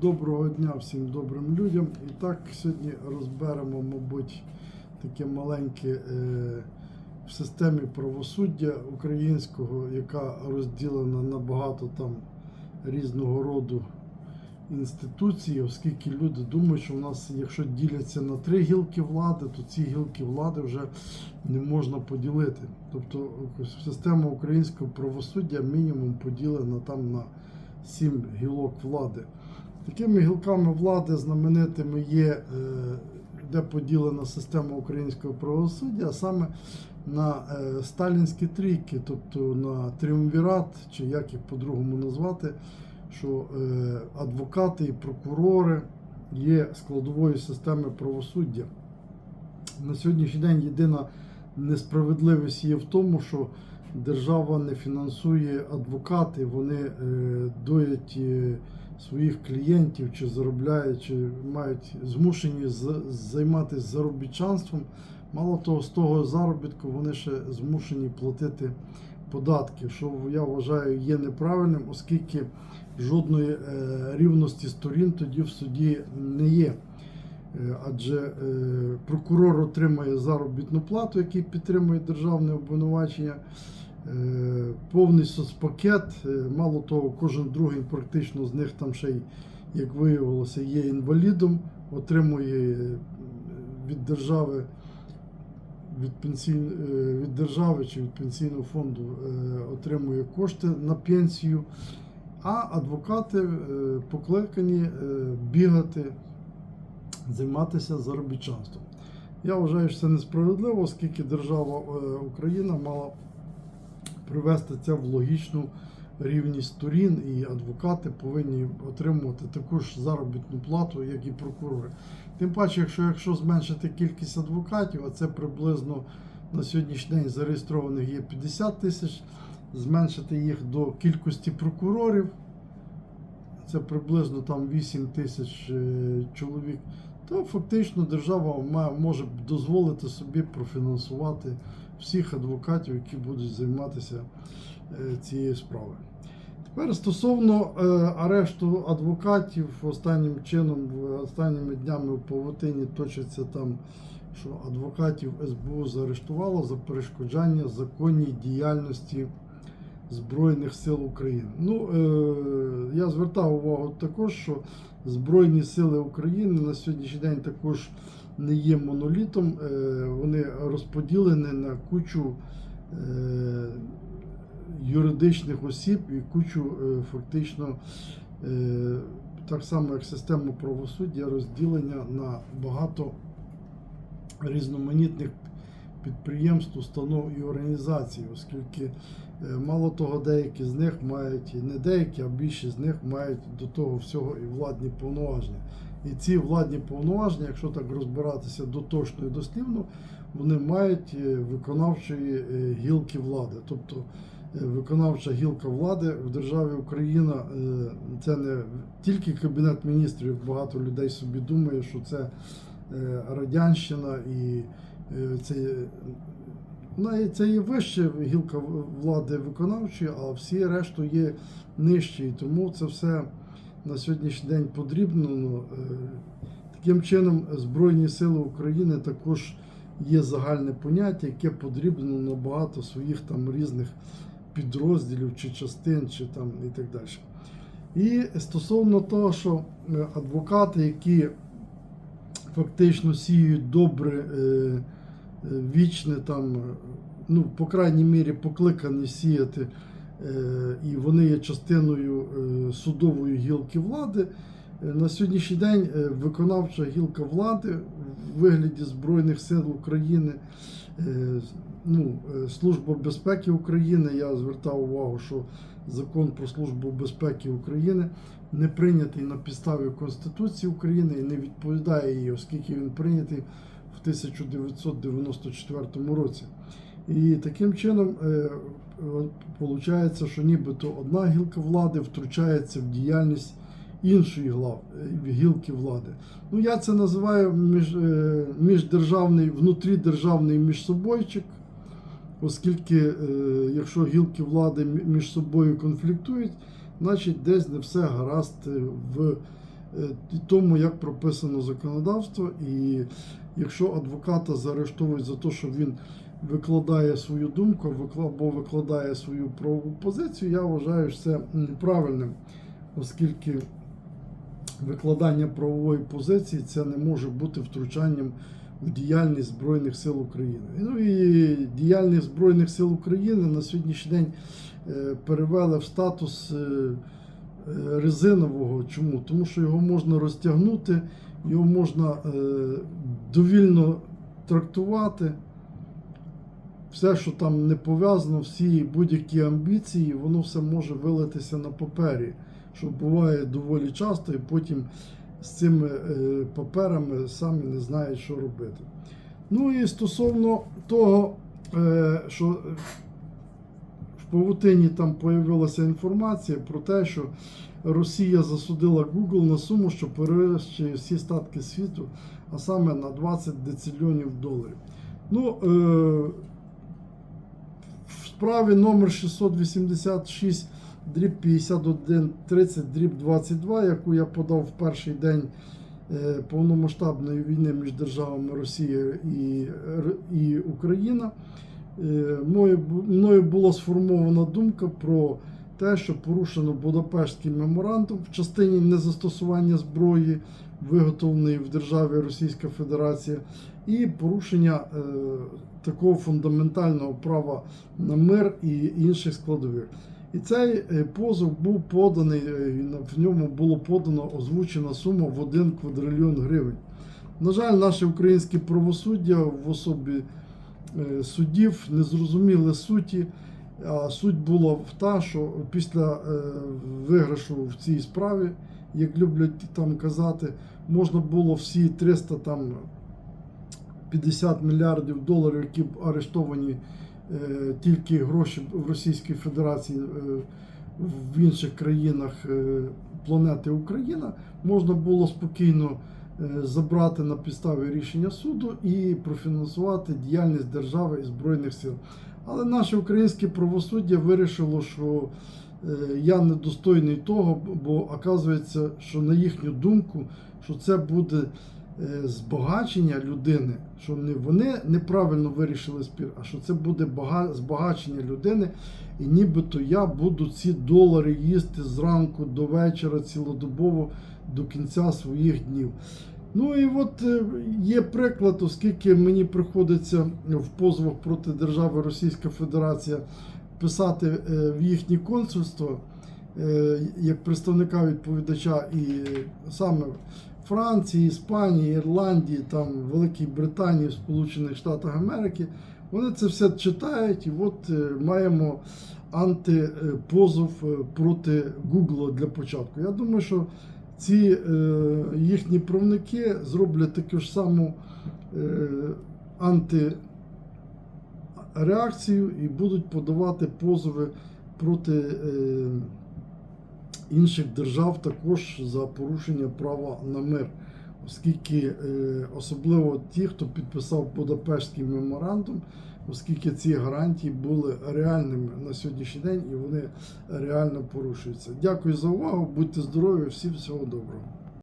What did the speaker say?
Доброго дня всім добрим людям. І так сьогодні розберемо, мабуть, таке маленьке е, в системі правосуддя українського, яка розділена на багато там різного роду інституцій, оскільки люди думають, що в нас, якщо діляться на три гілки влади, то ці гілки влади вже не можна поділити. Тобто система українського правосуддя мінімум поділена там на сім гілок влади. Такими гілками влади знаменитими є, е, де поділена система українського правосуддя, а саме на е, сталінські трійки, тобто на тріумвірат, чи як їх по-другому назвати, що е, адвокати і прокурори є складовою системи правосуддя. На сьогоднішній день єдина несправедливість є в тому, що держава не фінансує адвокати, вони доять своїх клієнтів чи заробляють, чи мають змушені займатися заробітчанством. Мало того, з того заробітку вони ще змушені платити податки, що я вважаю є неправильним, оскільки жодної е, рівності сторін тоді в суді не є. Е, Адже е, прокурор отримує заробітну плату, який підтримує державне обвинувачення, повний соцпакет. Е, Мало того, кожен другий практично з них там ще й, як виявилося, є інвалідом, отримує е, від держави. Від, пенсій... е, від держави чи від пенсійного фонду е, отримує кошти на пенсію, а адвокати е, покликані е, бігати займатися заробітчанством. Я вважаю, що це несправедливо, оскільки держава е, Україна мала привести це в логічну рівність сторін, і адвокати повинні отримувати таку ж заробітну плату, як і прокурори. Тим паче, якщо, якщо зменшити кількість адвокатів, а це приблизно на сьогоднішній день зареєстрованих є 50 тисяч, зменшити їх до кількості прокурорів, це приблизно там 8 тисяч е, чоловік, то фактично держава може дозволити собі профінансувати всіх адвокатів, які будуть займатися е, цією справою. Тепер стосовно е, арешту адвокатів, останнім чином, останніми днями в Павутині точиться там, що адвокатів СБУ заарештувало за перешкоджання законній діяльності Збройних сил України. Ну, е, я звертав увагу також, що Збройні сили України на сьогоднішній день також не є монолітом. Е, вони розподілені на кучу е, юридичних осіб і кучу е, фактично. Так само, як система правосуддя, розділення на багато різноманітних підприємств, установ і організацій, оскільки мало того, деякі з них мають і не деякі, а більшість з них мають до того всього і владні повноваження. І ці владні повноваження, якщо так розбиратися дотошно і дослівно, вони мають е, виконавчої е, гілки влади. Тобто е, виконавча гілка влади в державі Україна це не тільки кабінет міністрів, багато людей собі думає, що це радянщина і це, ну, це є вища гілка влади виконавчої, а всі решту є нижчі. Тому це все на сьогоднішній день подрібно. Ну, е, Таким чином, Збройні Сили України також є загальне поняття, яке подрібно на багато своїх там різних підрозділів чи частин, чи там і так далі. І стосовно того, що е, адвокати, які фактично сіють добре, е, вічне там, ну, по крайній мірі, покликані сіяти, і вони є частиною е, судової гілки влади. Е, На сьогоднішній день е, виконавча гілка влади в вигляді Збройних сил України, е, ну, е, Служба безпеки України, я звертав увагу, що закон про Службу безпеки України не прийнятий на підставі Конституції України і не відповідає їй, оскільки він прийнятий в 1994 році. І таким чином виходить, що нібито одна гілка влади втручається в діяльність іншої е, гілки влади. Ну, я це називаю між, е, міждержавний, внутрідержавний міжсобойчик, оскільки, е, якщо гілки влади між собою конфліктують, значить десь не все гаразд е, в е, тому, як прописано законодавство, і якщо адвоката заарештовують за те, що він викладає свою думку або викладає свою правову позицію, я вважаю, що це неправильним, оскільки викладання правової позиції це не може бути втручанням в діяльність Збройних сил України. Ну і діяльність Збройних сил України на сьогоднішній день е, перевели в статус е, е, резинового. Чому? Тому що його можна розтягнути, його можна довільно трактувати. Все, що там не пов'язано, всі будь-які амбіції, воно все може вилитися на папері, що буває доволі часто, і потім з цими е, паперами самі не знають, що робити. Ну і стосовно того, е, що в павутині там появилася інформація про те, що Росія засудила Google на суму, що перевищує всі статки світу, а саме на 20 децильйонів доларів. Ну, е, справі номер 686 дріб 51 30 дріб 22, яку я подав в перший день е, повномасштабної війни між державами Росія і, і Україна. Е, Мною, мною була сформована думка про те, що порушено Будапештський меморандум в частині незастосування зброї, виготовленої в державі Російська Федерація, і порушення е, такого фундаментального права на мир і інших складових. І цей е, позов був поданий, е, в ньому було подано озвучена сума в 1 квадрильйон гривень. На жаль, наше українське правосуддя в особі е, суддів не зрозуміли суті. Суть була в та, що після е, виграшу в цій справі, як люблять там казати, можна було всі 300 там 50 мільярдів доларів, які б арештовані е, тільки гроші в Російській Федерації е, в інших країнах планети Україна, можна було спокійно забрати на підставі рішення суду і профінансувати діяльність держави і збройних сил. Але наше українське правосуддя вирішило, що е, я недостойний того, бо оказується, що на їхню думку, що це буде е, збагачення людини, що не вони неправильно вирішили спір, а що це буде збагачення людини, і нібито я буду ці долари їсти зранку до вечора цілодобово до кінця своїх днів. Ну і от е, є приклад, оскільки мені приходиться в позовах проти держави Російська Федерація писати е, в їхнє консульство е, як представника відповідача і саме Франції, Іспанії, Ірландії, там Великій Британії, Сполучених Штатах Америки. Вони це все читають, і от маємо антипозов проти Google для початку. Я думаю, що ці е, їхні правники зроблять таку ж саму е, антиреакцію і будуть подавати позови проти е, інших держав також за порушення права на мир. Оскільки е, особливо ті, хто підписав Будапештський меморандум, оскільки ці гарантії були реальними на сьогоднішній день і вони реально порушуються. Дякую за увагу, будьте здорові, всім всього доброго.